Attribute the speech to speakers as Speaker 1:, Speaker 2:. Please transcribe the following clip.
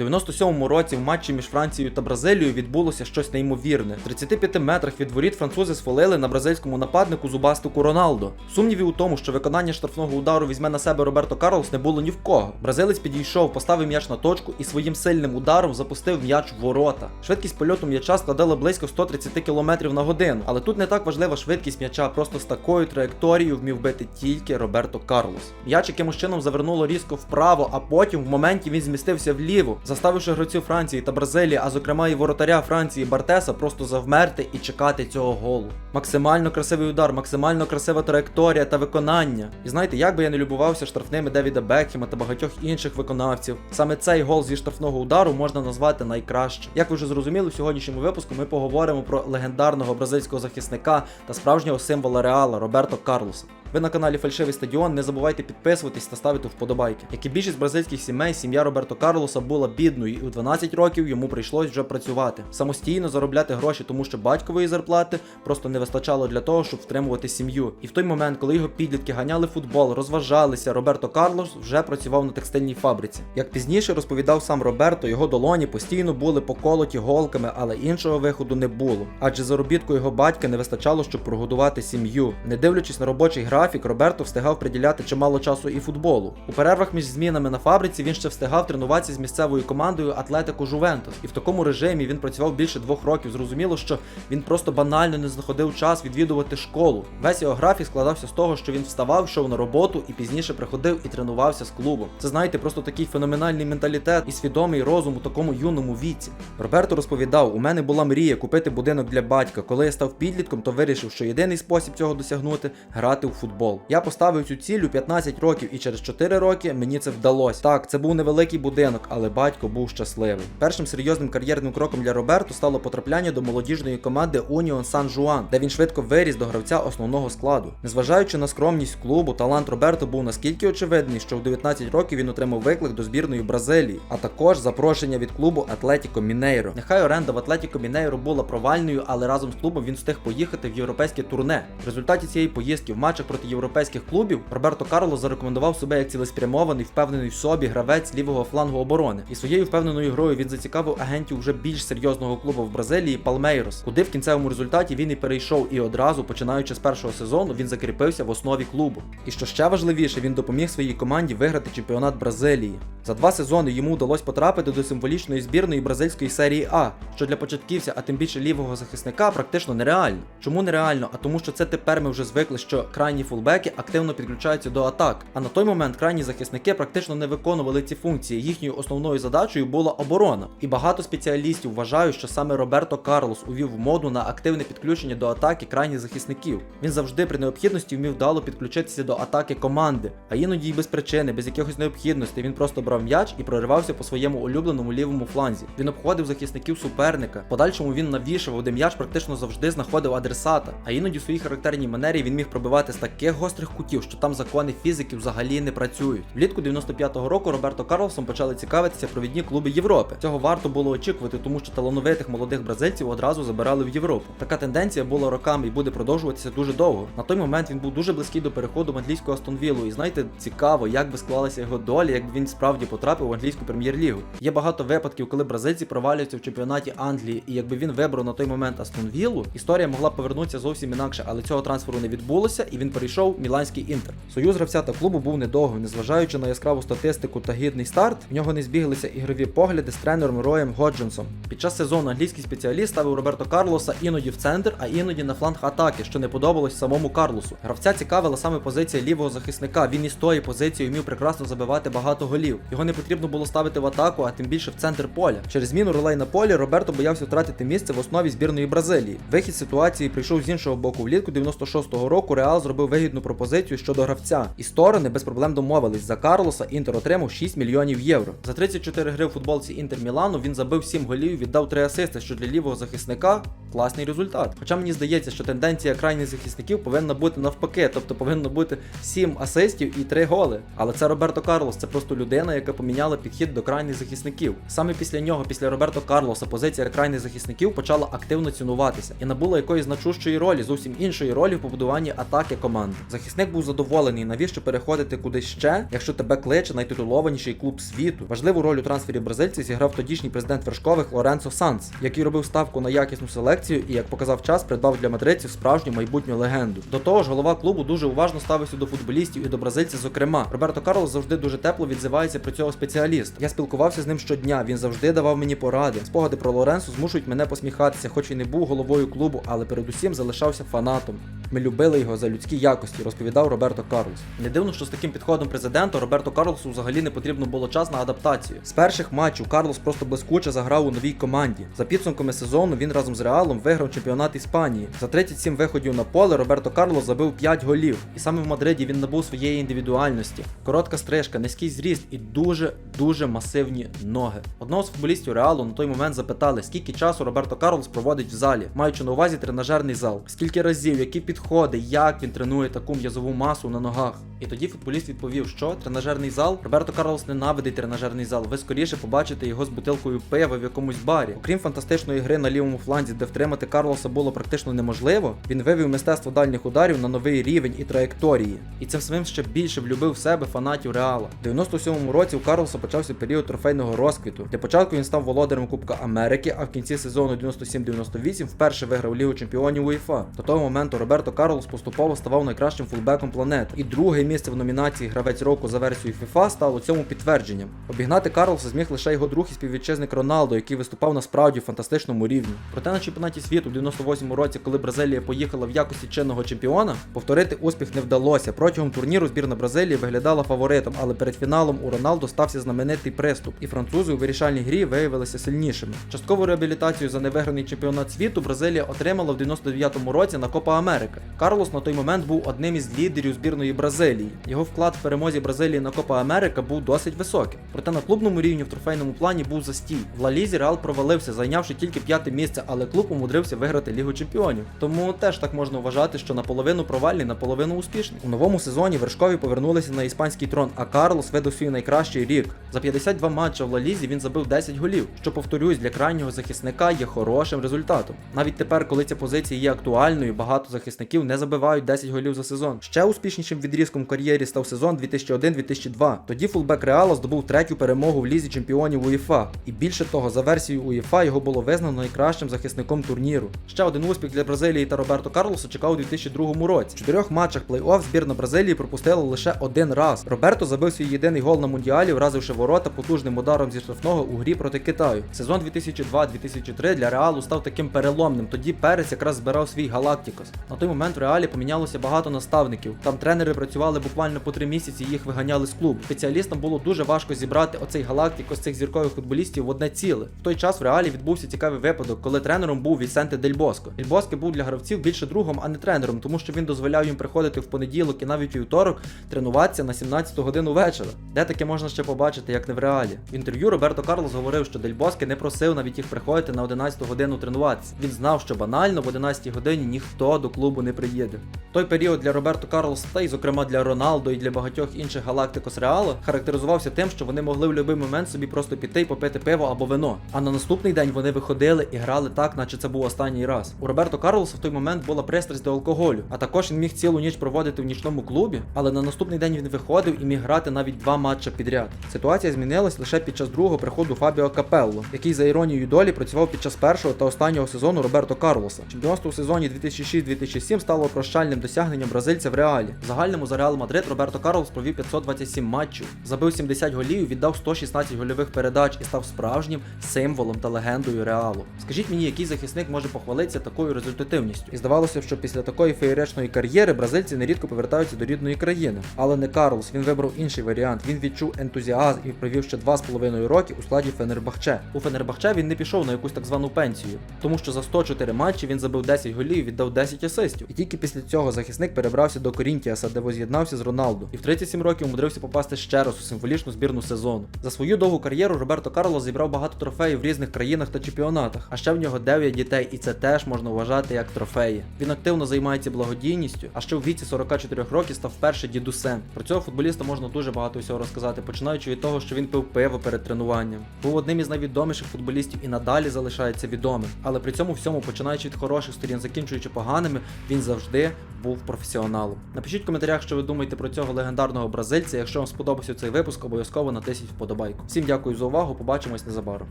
Speaker 1: У 97-му році в матчі між Францією та Бразилією відбулося щось неймовірне. В 35 метрах від воріт французи сфолили на бразильському нападнику зубастику Роналдо. Сумнівів у тому, що виконання штрафного удару візьме на себе Роберто Карлос, не було ні в кого. Бразилець підійшов, поставив м'яч на точку і своїм сильним ударом запустив м'яч в ворота. Швидкість польоту м'яча складала близько 130 км на годину, але тут не так важлива швидкість м'яча, просто з такою траєкторією вмів бити тільки Роберто Карлос. М'яч якимось чином завернуло різко вправо, а потім в моменті він змістився вліво, заставивши гравців Франції та Бразилії, а зокрема і воротаря Франції Бартеса, просто завмерти і чекати цього голу. Максимально красивий удар, максимально красива траєкторія та виконання. І знаєте, як би я не любувався штрафними Девіда Бекхема та багатьох інших виконавців, саме цей гол зі штрафного удару можна назвати найкращим. Як ви вже зрозуміли, в сьогоднішньому випуску ми поговоримо про легендарного бразильського захисника та справжнього символа Реала Роберто Карлоса. Ви на каналі Фальшивий Стадіон. Не забувайте підписуватись та ставити вподобайки. Як і більшість бразильських сімей, сім'я Роберто Карлоса була бідною, і у 12 років йому прийшлось вже працювати, самостійно заробляти гроші, тому що батькової зарплати просто не вистачало для того, щоб втримувати сім'ю. І в той момент, коли його підлітки ганяли футбол, розважалися, Роберто Карлос вже працював на текстильній фабриці. Як пізніше розповідав сам Роберто, його долоні постійно були поколоті голками, але іншого виходу не було. Адже заробітку його батька не вистачало, щоб прогодувати сім'ю. Не дивлячись на робочий графік, Роберто встигав приділяти чимало часу і футболу. У перервах між змінами на фабриці він ще встигав тренуватися з місцевою командою Атлетико Жувентус. І в такому режимі він працював більше двох років. Зрозуміло, що він просто банально не знаходив час відвідувати школу. Весь його графік складався з того, що він вставав, йшов на роботу і пізніше приходив і тренувався з клубом. Це знаєте, просто такий феноменальний менталітет і свідомий розум у такому юному віці. Роберто розповідав: у мене була мрія купити будинок для батька. Коли я став підлітком, то вирішив, що єдиний спосіб цього досягнути грати у футбол. Я поставив цю ціль у 15 років, і через 4 роки мені це вдалося. Так, це був невеликий будинок, але батько був щасливий. Першим серйозним кар'єрним кроком для Роберто стало потрапляння до молодіжної команди Уніон Сан Жуан, де він швидко виріс до гравця основного складу. Незважаючи на скромність клубу, талант Роберто був наскільки очевидний, що в 19 років він отримав виклик до збірної Бразилії, а також запрошення від клубу Атлетіко Мінейро. Нехай оренда в Атлетіко Мінейро була провальною, але разом з клубом він встиг поїхати в європейське турне. В результаті цієї поїздки в матчах проти європейських клубів Роберто Карло зарекомендував себе як цілеспрямований, впевнений в собі гравець лівого флангу оборони. І своєю впевненою грою він зацікавив агентів вже більш серйозного клубу в Бразилії Палмейрос, куди в кінцевому результаті він і перейшов, і одразу, починаючи з першого сезону, він закріпився в основі клубу. І що ще важливіше, він допоміг своїй команді виграти чемпіонат Бразилії. За два сезони йому вдалося потрапити до символічної збірної бразильської серії А, що для початківця, а тим більше лівого захисника, практично нереально. Чому нереально? А тому, що це тепер ми вже звикли, що крайні фулбеки активно підключаються до атак. А на той момент крайні захисники практично не виконували ці функції. Їхньою основною задачею була оборона. І багато спеціалістів вважають, що саме Роберто Карлос увів моду на активне підключення до атаки крайніх захисників. Він завжди при необхідності вмів вдало підключитися до атаки команди, а іноді й без причини, без якихось необхідностей. Він просто брав м'яч і проривався по своєму улюбленому лівому фланзі. Він обходив захисників суперника. Подальшому він навішував, де м'яч практично завжди знаходив адресата. А іноді в своїй характерній манері він міг пробивати з таких гострих кутів, що там закони фізики взагалі не працюють. Влітку 95-го року Роберто Карлосом почали цікавитися провідні клуби Європи. Цього варто було очікувати, тому що талановитих молодих бразильців одразу забирали в Європу. Така тенденція була роками і буде продовжуватися дуже довго. На той момент він був дуже близький до переходу в англійську Астон Віллу. І знаєте, цікаво, як би склалася його доля, як він справді потрапив в англійську прем'єр-лігу. Є багато випадків, коли бразильці провалюються в чемпіонаті Англії, і якби він вибрав на той момент Астон Віллу, історія могла повернутися зовсім інакше, але цього трансферу не відбулося, і він перейшов Міланський інтер. Союз гравця та клубу був недовгим, незважаючи на яскраву статистику та гідний старт, в нього не збіглися ігрові погляди з тренером Роєм Годженсом. Під час сезону англійський спеціаліст ставив Роберто Карлоса іноді в центр, а іноді на фланг атаки, що не подобалось самому Карлосу. Гравця цікавила саме позиція лівого захисника. Він із тої позиції вмів прекрасно забивати багато голів. Його не потрібно було ставити в атаку, а тим більше в центр поля. Через зміну ролей на полі Роберто боявся втратити місце в основі збірної Бразилії. Вихід ситуації прийшов з іншого боку. Влітку 96-го року Реал зробив вигідну пропозицію щодо гравця, і сторони без проблем домовились. За Карлоса Інтер отримав 6 мільйонів євро. За 34 гри в футболці Інтер Мілану він забив 7 голів, віддав 3 асисти, що для лівого захисника класний результат. Хоча мені здається, що тенденція крайніх захисників повинна бути навпаки, тобто повинно бути 7 асистів і 3 голи. Але це Роберто Карлос, це просто людина, яка поміняла підхід до крайніх захисників. Саме після нього, після Роберто Карлоса, позиція крайніх захисників почала активно цінуватися і набула якоїсь значущої ролі, зовсім іншої ролі в побудуванні атаки команди. Команди. Захисник був задоволений, навіщо переходити кудись ще, якщо тебе кличе найтитулованіший клуб світу. Важливу роль у трансфері бразильців зіграв тодішній президент вершкових Лоренцо Санс, який робив ставку на якісну селекцію і, як показав час, придбав для мадридців справжню майбутню легенду. До того ж, голова клубу дуже уважно ставився до футболістів і до бразильців, зокрема. Роберто Карлос завжди дуже тепло відзивається про цього спеціаліста. Я спілкувався з ним щодня. Він завжди давав мені поради. Спогади про Лоренцо змушують мене посміхатися, хоч і не був головою клубу, але передусім залишався фанатом. Ми любили його за людські якості, розповідав Роберто Карлос. Не дивно, що з таким підходом президента Роберто Карлосу взагалі не потрібно було час на адаптацію. З перших матчів Карлос просто блискуче заграв у новій команді. За підсумками сезону він разом з Реалом виграв чемпіонат Іспанії. За 37 виходів на поле Роберто Карлос забив 5 голів. І саме в Мадриді він набув своєї індивідуальності. Коротка стрижка, низький зріст і дуже дуже масивні ноги. Одного з футболістів Реалу на той момент запитали, скільки часу Роберто Карлос проводить в залі, маючи на увазі тренажерний зал, скільки разів, які підходи, як він тренує таку м'язову масу на ногах. І тоді футболіст відповів, що тренажерний зал Роберто Карлос ненавидить тренажерний зал. Ви скоріше побачите його з бутилкою пива в якомусь барі. Окрім фантастичної гри на лівому фланзі, де втримати Карлоса було практично неможливо, він вивів мистецтво дальніх ударів на новий рівень і траєкторії. І цим самим ще більше влюбив в себе фанатів Реала. В 97-му році у Карлоса почався період трофейного розквіту. Для початку він став володарем Кубка Америки, а в кінці сезону 97-98 вперше виграв Лігу Чемпіонів УЄФА. До того моменту Роберто Карлос поступово ставав найкращим фулбеком планети. І друге місце в номінації Гравець року за версією FIFA стало цьому підтвердженням. Обігнати Карлоса зміг лише його друг і співвітчизник Роналдо, який виступав на справді фантастичному рівні. Проте на чемпіонаті світу в 98-му році, коли Бразилія поїхала в якості чинного чемпіона, повторити успіх не вдалося. Протягом турніру збірна Бразилії виглядала фаворитом, але перед фіналом у Роналдо стався знаменитий приступ, і французи у вирішальній грі виявилися сильнішими. Часткову реабілітацію за невиграний чемпіонат світу Бразилія отримала в 99-му році на Копа Америка. Карлос на той момент був одним із лідерів збірної Бразилії. Його вклад в перемозі Бразилії на Копа Америка був досить високим. Проте на клубному рівні в трофейному плані був застій. В Ла Лізі Реал провалився, зайнявши тільки п'яте місце, але клуб умудрився виграти Лігу Чемпіонів. Тому теж так можна вважати, що наполовину провальний, наполовину успішний. У новому сезоні вершкові повернулися на іспанський трон, а Карлос видав свій найкращий рік. За 52 матчі в Ла Лізі він забив 10 голів, що повторюсь, для крайнього захисника є хорошим результатом. Навіть тепер, коли ця позиція є актуальною, багато захисників не забивають 10 голів за сезон. Ще успішнішим відрізком в кар'єрі став сезон 2001-2002. Тоді фулбек Реала здобув третю перемогу в лізі чемпіонів УЄФА. І більше того, за версією УЄФА його було визнано найкращим захисником турніру. Ще один успіх для Бразилії та Роберто Карлоса чекав у 2002 році. В чотирьох матчах плей-офф збірна Бразилії пропустила лише один раз. Роберто забив свій єдиний гол на мундіалі, вразивши ворота потужним ударом зі штрафного у грі проти Китаю. Сезон 2002-2003 для Реалу став таким переломним. Тоді Перес якраз збирав свій Галактикос. На той момент в Реалі помінялося багато наставників. Там тренери працювали буквально по три місяці, їх виганяли з клубу. Спеціалістам було дуже важко зібрати оцей Галактикос цих зіркових футболістів в одне ціле. В той час в Реалі відбувся цікавий випадок, коли тренером був Вісенте Дель Боско. Дель Боске був для гравців більше другом, а не тренером, тому що він дозволяв їм приходити в понеділок і навіть вівторок тренуватися на 17 годину вечора. Де таке можна ще побачити, як не в реалі? В інтерв'ю Роберто Карлос говорив, що Дель Боске не просив навіть їх приходити на 11 годину тренуватися. Він знав, що банально в 11 годині ніхто до клубу не приїде. Той період для Роберто Карлоса, та й зокрема для Роналдо і для багатьох інших галактикос Реалу, характеризувався тим, що вони могли в будь-який момент собі просто піти й попити пиво або вино. А на наступний день вони виходили і грали так, наче це був останній раз. У Роберто Карлоса в той момент була пристрасть до алкоголю, а також він міг цілу ніч проводити в нічному клубі, але на наступний день він виходив і міг грати навіть два матчі підряд. Ситуація змінилась лише під час другого приходу Фабіо Капелло, який за іронією долі працював під час першого та останнього сезону Роберто Карлоса. Чемпіонство у сезоні 2006-2007 стало прощальним досягненням бразильця в реалі. В загальному за Реал Мадрид Роберто Карлос провів 527 матчів, забив 70 голів, віддав 116 гольових передач і став справжнім символом та легендою реалу. Скажіть мені, який захисник може похвалитися такою результативністю? І здавалося, б, що після такої феєричної кар'єри бразильці нерідко повертаються до рідної країни. Але не Карлос, він вибрав інший варіант. Він відчув ентузіазм і провів ще 2,5 роки у складі Фенербахче. У Фенербахче він не пішов на якусь так звану пенсію, тому що за 104 матчі він забив 10 голів віддав 10 асистів. І тільки після цього захисник перебрався до Корінтіаса, де воз'єднався з Роналду. І в 37 років умудрився попасти ще раз у символічну збірну сезону. За свою довгу кар'єру Роберто Карлос зібрав багато трофеїв в різних країнах та чемпіонатах. А ще в нього 9 дітей, і це теж можна вважати як трофеї. Він активно займається благодійністю, а ще у віці 44 років став вперше дідусем. Про цього футболіста можна дуже багато всього розказати, починаючи від того, що він пив пиво перед тренуванням. Був одним із найвідоміших футболістів і надалі залишається відомим. Але при цьому всьому, починаючи від хороших сторін, закінчуючи поганими, він завжди був професіоналом. Напишіть в коментарях, що ви думаєте про цього легендарного бразильця. Якщо вам сподобався цей випуск, обов'язково натисніть вподобайку. Всім дякую за увагу. Побачимось незабаром.